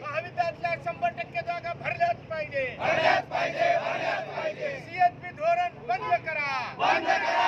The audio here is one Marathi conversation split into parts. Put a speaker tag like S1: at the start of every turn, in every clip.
S1: महाविद्यालयातल्या शंभर टक्के जागा भरल्याच पाहिजे सीएसपी धोरण बंद करा तासिका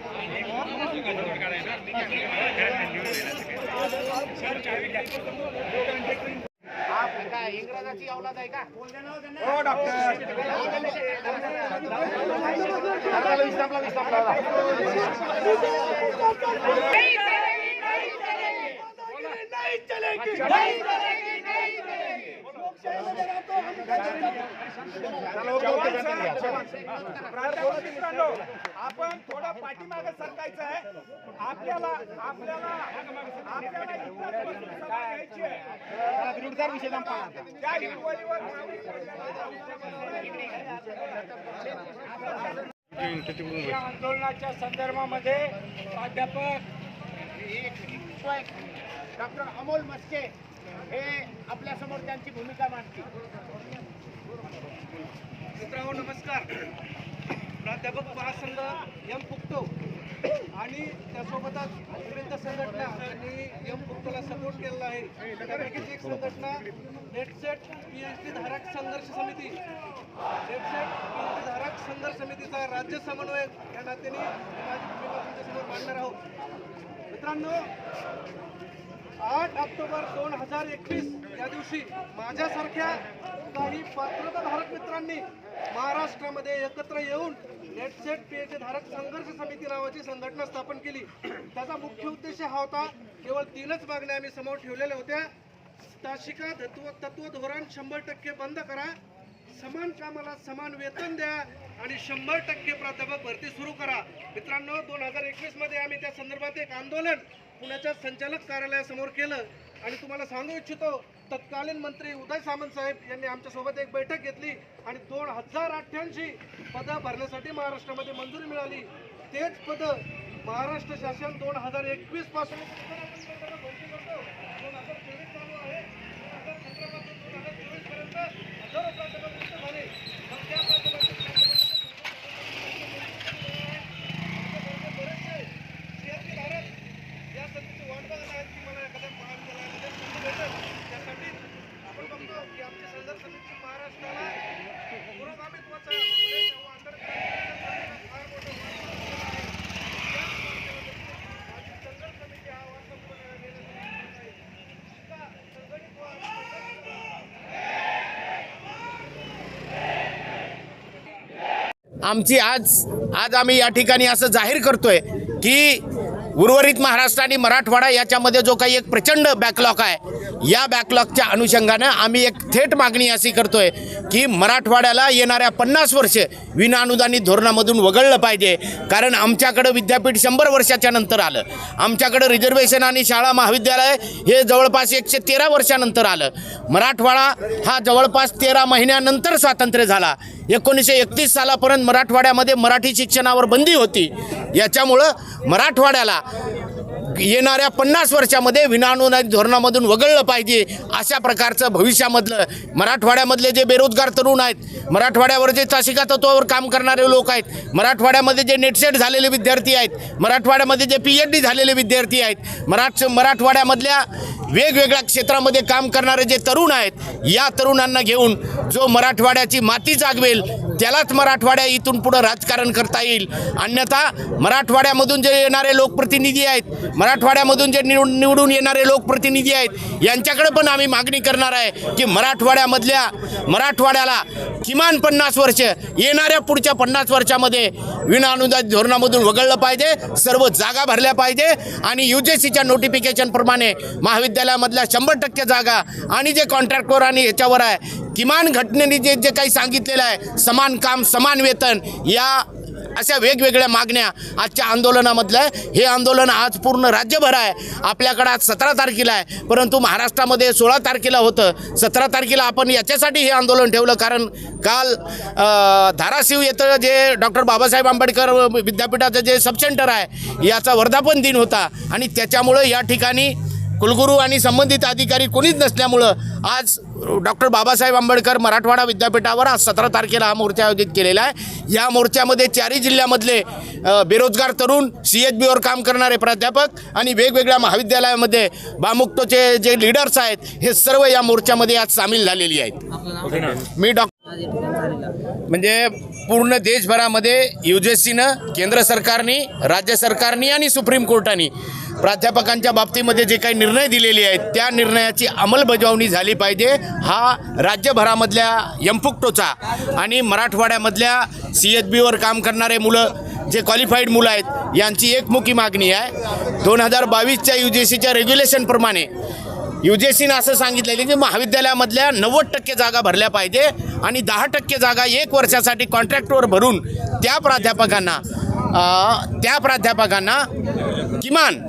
S1: इंग्रजाची औलाद आहे का हो डॉक्टर नहीं चलेगी मित्रांनो आपण थोडा पाठीमागे सरकायचं आहे आपल्याला आपल्याला त्या या आंदोलनाच्या संदर्भामध्ये प्राध्यापक डॉक्टर अमोल मस्के आपल्यासमोर आपल्यासमोर त्यांची भूमिका मांडतील.
S2: मित्रांनो नमस्कार. प्राध्यापक महासंघ एम फुकटो आणि त्यासोबतच विविध संघटना आणि एम फुकटोला सपोर्ट केलेला आहे. त्यापैकीच एक संघटना नेटसेट पी एच डी धारक संघर्ष समिती. नेटसेट पी एच डी धारक संघर्ष समितीचा राज्य समन्वयक या नात्याने माझी भूमिका तुमच्यासमोर मांडणार आहोत. मित्रांनो आठ ऑक्टोबर दोन हजार एकवीस या दिवशी माझ्यासारख्या काही पात्रताधारक मित्रांनी महाराष्ट्रामध्ये एकत्र येऊन नेटसेट पीएच धारक संघर्ष समिती नावाची संघटना स्थापन केली. त्याचा मुख्य उद्देश हा होता केवळ तीनच मागण्या आम्ही समोर ठेवलेल्या होत्या. ताशिका तत्व तत्व धोरण शंभर टक्के बंद करा. समान कामाला समान वेतन द्या आणि शंभर टक्के प्राध्यापक भरती सुरू करा. मित्रांनो दोन हजार एकवीसमध्ये आम्ही त्या संदर्भात एक आंदोलन पुण्याच्या संचालक कार्यालयासमोर केलं. आणि तुम्हाला सांगू इच्छितो तत्कालीन मंत्री उदय सामंत साहेब यांनी आमच्यासोबत एक बैठक घेतली आणि दोन हजार अठ्ठ्याऐंशी पदं भरण्यासाठी महाराष्ट्रामध्ये मंजुरी मिळाली. तेच पदं महाराष्ट्र शासन दोन हजार एकवीसपासून दोन हजार चोवीस चालू आहे. दोन हजार दोन हजार पर्यंत आमची
S3: आज आज आम्ही या ठिकाणी असं जाहीर करतोय की उर्वरित महाराष्ट्र आणि मराठवाडा याच्यामध्ये जो काही एक प्रचंड बॅकलॉग आहे या बॅकलॉगच्या अनुषंगानं आम्ही एक थेट मागणी अशी करतोय की मराठवाड्याला येणाऱ्या पन्नास वर्ष विनाअनुदानित धोरणामधून वगळलं पाहिजे. कारण आमच्याकडं विद्यापीठ शंभर वर्षाच्या नंतर आलं. आमच्याकडं रिझर्वेशन आणि शाळा महाविद्यालय हे जवळपास एकशे तेरा वर्षानंतर आलं. मराठवाडा हा जवळपास तेरा महिन्यानंतर स्वातंत्र्य झाला. एकोणीसशे एकतीस सालापर्यंत मराठवाड्यामध्ये मराठी शिक्षणावर बंदी होती. याच्यामुळं मराठवाड्याला येणाऱ्या पन्नास वर्षामध्ये विनानुदानित धोरणामधून वगळलं पाहिजे अशा प्रकारचं भविष्यामधलं मराठवाड्यामधले जे बेरोजगार तरुण आहेत मराठवाड्यावर जे तासिका तत्वावर काम करणारे लोक आहेत मराठवाड्यामध्ये जे नेटसेट झालेले विद्यार्थी आहेत मराठवाड्यामध्ये जे पी एच डी झालेले विद्यार्थी आहेत मराठ मराठवाड्यामधल्या वेगवेगळ्या क्षेत्रामध्ये काम करणारे जे तरुण आहेत या तरुणांना घेऊन जो मराठवाड्याची माती जागवेल त्यालाच मराठवाड्या इथून पुढं राजकारण करता येईल. अन्यथा मराठवाड्यामधून जे येणारे लोकप्रतिनिधी आहेत मराठवाड्यामधून जे निवड निवडून येणारे लोकप्रतिनिधी आहेत यांच्याकडे पण आम्ही मागणी करणार आहे की मराठवाड्यामधल्या मराठवाड्याला किमान पन्नास वर्ष येणाऱ्या पुढच्या पन्नास वर्षामध्ये विनाअनुदान धोरणामधून वगळलं पाहिजे सर्व जागा भरल्या पाहिजे आणि यू जे सीच्या नोटिफिकेशनप्रमाणे महाविद्यालयामधल्या शंभर टक्के जागा आणि जे कॉन्ट्रॅक्टवर आणि ह्याच्यावर आहे किमान घटनेने जे जे काही सांगितलेलं आहे समान काम समान वेतन या अशा वेगवेगळ्या मागण्या आजच्या आंदोलनामधल्या हे आंदोलन आज पूर्ण राज्यभर आहे. आपल्याकडं आज सतरा तारखेला आहे. परंतु महाराष्ट्रामध्ये सोळा तारखेला होतं. सतरा तारखेला आपण याच्यासाठी हे आंदोलन ठेवलं कारण काल धाराशिव येथं जे डॉक्टर बाबासाहेब आंबेडकर विद्यापीठाचं जे सबसेंटर आहे याचा वर्धापन दिन होता आणि त्याच्यामुळं या ठिकाणी कुलगुरू आणि संबंधित अधिकारी कोणीच नसल्यामुळं आज डॉक्टर बाबासाहेब आंबेडकर मराठवाडा विद्यापीठावर आज सतरा तारखेला हा मोर्चा आयोजित केलेला आहे. या मोर्चामध्ये चारही जिल्ह्यामधले बेरोजगार तरुण सी एच बीवर काम करणारे प्राध्यापक आणि वेगवेगळ्या महाविद्यालयामध्ये बामुक्तोचे जे लीडर्स आहेत हे सर्व या मोर्चामध्ये आज सामील झालेली आहेत. मी डॉक्टर म्हणजे पूर्ण देशभरामध्ये यू जी सीनं केंद्र सरकारने राज्य सरकारने आणि सुप्रीम कोर्टाने प्राध्यापकांच्या बाबतीमध्ये जे काही निर्णय दिलेले आहेत त्या निर्णयाची अंमलबजावणी झाली पाहिजे. हा राज्यभरामधल्या यमपुक्टोचा आणि मराठवाड्यामधल्या सी एच बीवर काम करणारे मुलं जे क्वालिफाईड मुलं आहेत यांची एकमुखी मागणी आहे. दोन हजार बावीसच्या यू जी सीच्या रेग्युलेशनप्रमाणे यू जी सीनं असं सांगितलेलं की महाविद्यालयामधल्या नव्वद टक्के जागा भरल्या पाहिजे आणि दहा टक्के जागा एक वर्षासाठी कॉन्ट्रॅक्टवर भरून त्या प्राध्यापकांना त्या प्राध्यापकांना किमान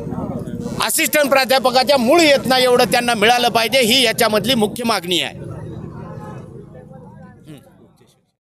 S3: असिस्टंट प्राध्यापकाच्या मूळ येतना एवढं त्यांना मिळालं पाहिजे ही याच्यामधली मुख्य मागणी आहे.